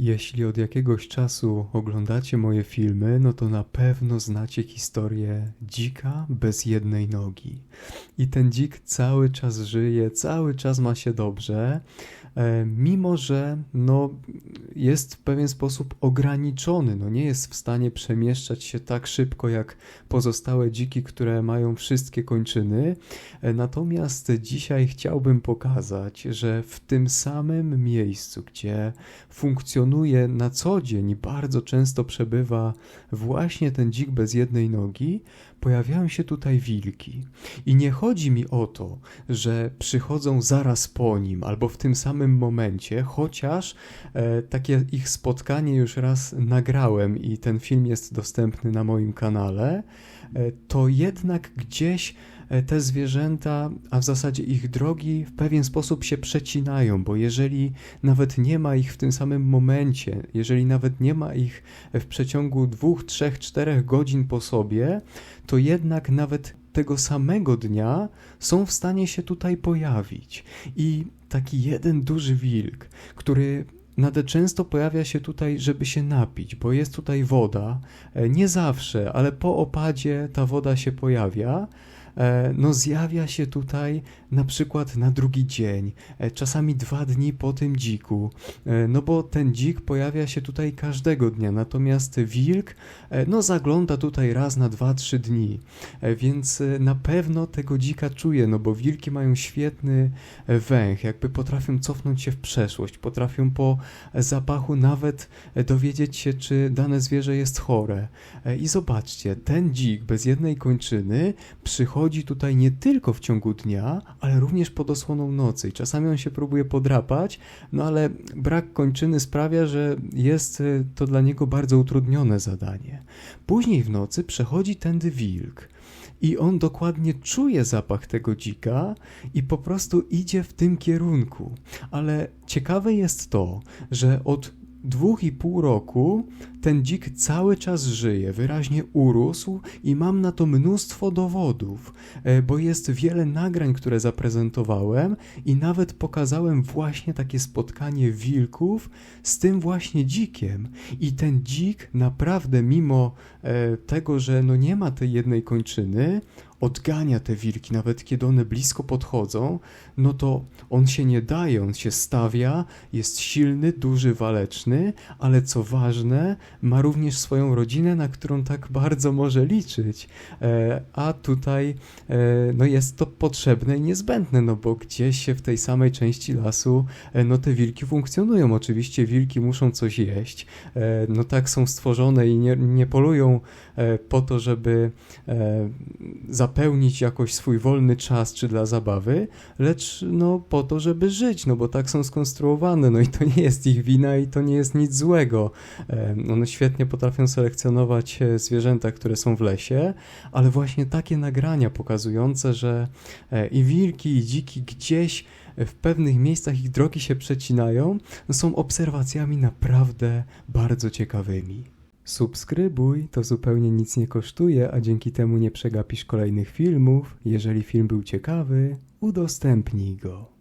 Jeśli od jakiegoś czasu oglądacie moje filmy, no to na pewno znacie historię dzika bez jednej nogi. I ten dzik cały czas żyje, cały czas ma się dobrze, e, mimo że no, jest w pewien sposób ograniczony, no, nie jest w stanie przemieszczać się tak szybko jak pozostałe dziki, które mają wszystkie kończyny. E, natomiast dzisiaj chciałbym pokazać, że w tym samym miejscu, gdzie funkcjonuje funkcjonuje na co dzień, bardzo często przebywa właśnie ten dzik bez jednej nogi, pojawiają się tutaj wilki. I nie chodzi mi o to, że przychodzą zaraz po nim albo w tym samym momencie, chociaż e, takie ich spotkanie już raz nagrałem i ten film jest dostępny na moim kanale, e, to jednak gdzieś te zwierzęta, a w zasadzie ich drogi w pewien sposób się przecinają, bo jeżeli nawet nie ma ich w tym samym momencie, jeżeli nawet nie ma ich w przeciągu dwóch, trzech, czterech godzin po sobie, to jednak nawet tego samego dnia są w stanie się tutaj pojawić. I taki jeden duży wilk, który Nade często pojawia się tutaj, żeby się napić, bo jest tutaj woda. E, nie zawsze, ale po opadzie ta woda się pojawia. E, no zjawia się tutaj na przykład na drugi dzień, e, czasami dwa dni po tym dziku, e, no bo ten dzik pojawia się tutaj każdego dnia, natomiast wilk no zagląda tutaj raz na dwa, trzy dni, więc na pewno tego dzika czuje, no bo wilki mają świetny węch, jakby potrafią cofnąć się w przeszłość, potrafią po zapachu nawet dowiedzieć się, czy dane zwierzę jest chore. I zobaczcie, ten dzik bez jednej kończyny przychodzi chodzi tutaj nie tylko w ciągu dnia, ale również pod osłoną nocy. Czasami on się próbuje podrapać, no ale brak kończyny sprawia, że jest e, to dla niego bardzo utrudnione zadanie. Później w nocy przechodzi tędy wilk. I on dokładnie czuje zapach tego dzika i po prostu idzie w tym kierunku. Ale ciekawe jest to, że od dwóch i pół roku ten dzik cały czas żyje, wyraźnie urósł i mam na to mnóstwo dowodów, e, bo jest wiele nagrań, które zaprezentowałem i nawet pokazałem właśnie takie spotkanie wilków z tym właśnie dzikiem. I ten dzik naprawdę, mimo e, tego, że no nie ma tej jednej kończyny, odgania te wilki, nawet kiedy one blisko podchodzą, no to on się nie daje, on się stawia, jest silny, duży, waleczny, ale co ważne, ma również swoją rodzinę, na którą tak bardzo może liczyć. E, a tutaj e, no jest to potrzebne i niezbędne, no bo gdzieś się w tej samej części lasu e, no te wilki funkcjonują. Oczywiście wilki muszą coś jeść, no tak są stworzone i nie, nie polują po to, żeby zapełnić jakoś swój wolny czas czy dla zabawy, lecz no po to, żeby żyć, no bo tak są skonstruowane, no i to nie jest ich wina i to nie jest nic złego. One świetnie potrafią selekcjonować e, zwierzęta, które są w lesie, ale właśnie takie nagrania pokazujące, że e, i wilki, i dziki gdzieś w pewnych miejscach ich drogi się przecinają, są obserwacjami naprawdę bardzo ciekawymi. Subskrybuj, to zupełnie nic nie kosztuje, a dzięki temu nie przegapisz kolejnych filmów. Jeżeli film był ciekawy, udostępnij go.